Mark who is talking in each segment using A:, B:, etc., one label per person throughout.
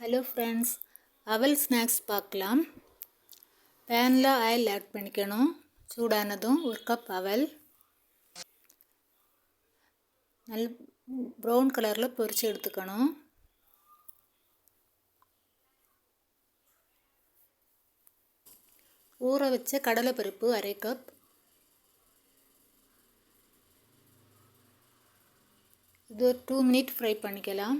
A: Hello friends அவல் snacks பார்க்கலாம். பேனில் ஆயில் ஆட் பண்ணிக்கணும். சூடானதும் ஒரு கப் அவல். நல் ப்ரௌன் கலரில் பொரித்து எடுத்துக்கணும். ஊற வச்ச கடலைப்பருப்பு அரை கப். இது ஒரு டூ மினிட் ஃப்ரை பண்ணிக்கலாம்.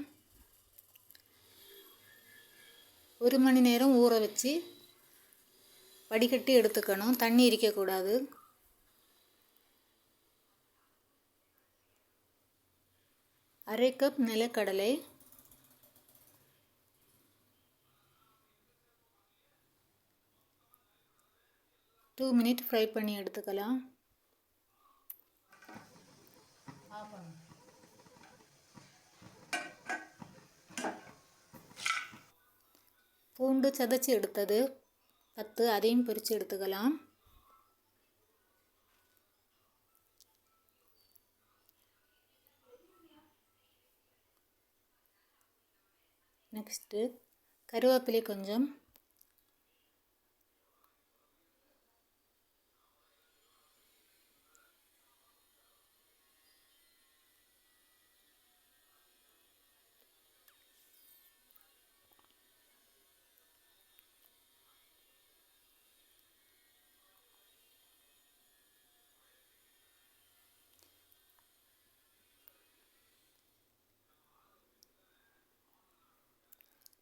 A: ஒரு மணி நேரம் ஊற வச்சு வடிகட்டி எடுத்துக்கணும். தண்ணி இருக்கக்கூடாது அரை கப் நிலக்கடலை. டூ மினிட் ஃப்ரை பண்ணி எடுத்துக்கலாம். பூண்டு சதைச்சி எடுத்தது. பத்து அதையும் பிரித்து எடுத்துக்கலாம். நெக்ஸ்ட்டு கருவேப்பிலை கொஞ்சம்.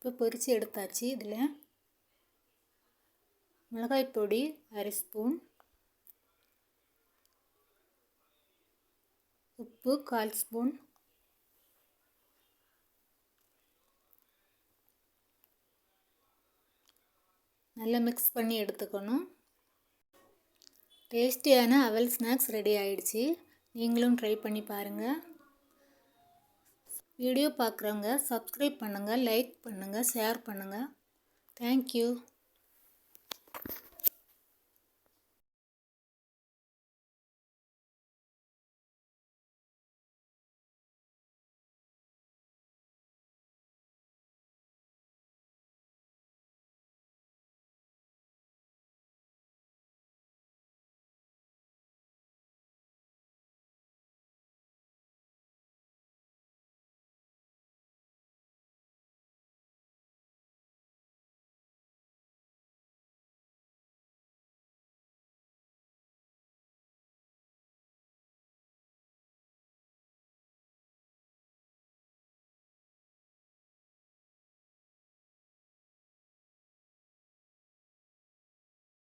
A: இப்போ பொரித்து எடுத்தாச்சு இதில் மிளகாய் பொடி அரை ஸ்பூன் உப்பு கால் ஸ்பூன் நல்லா மிக்ஸ் பண்ணி எடுத்துக்கணும். டேஸ்டியான அவல் ஸ்நாக்ஸ் ரெடி ஆயிடுச்சு. நீங்களும் ட்ரை பண்ணி பாருங்கள் வீடியோ பார்க்குறவங்க சப்ஸ்கிரைப் பண்ணுங்கள் லைக் பண்ணுங்கள் ஷேர் பண்ணுங்கள் தேங்க்யூ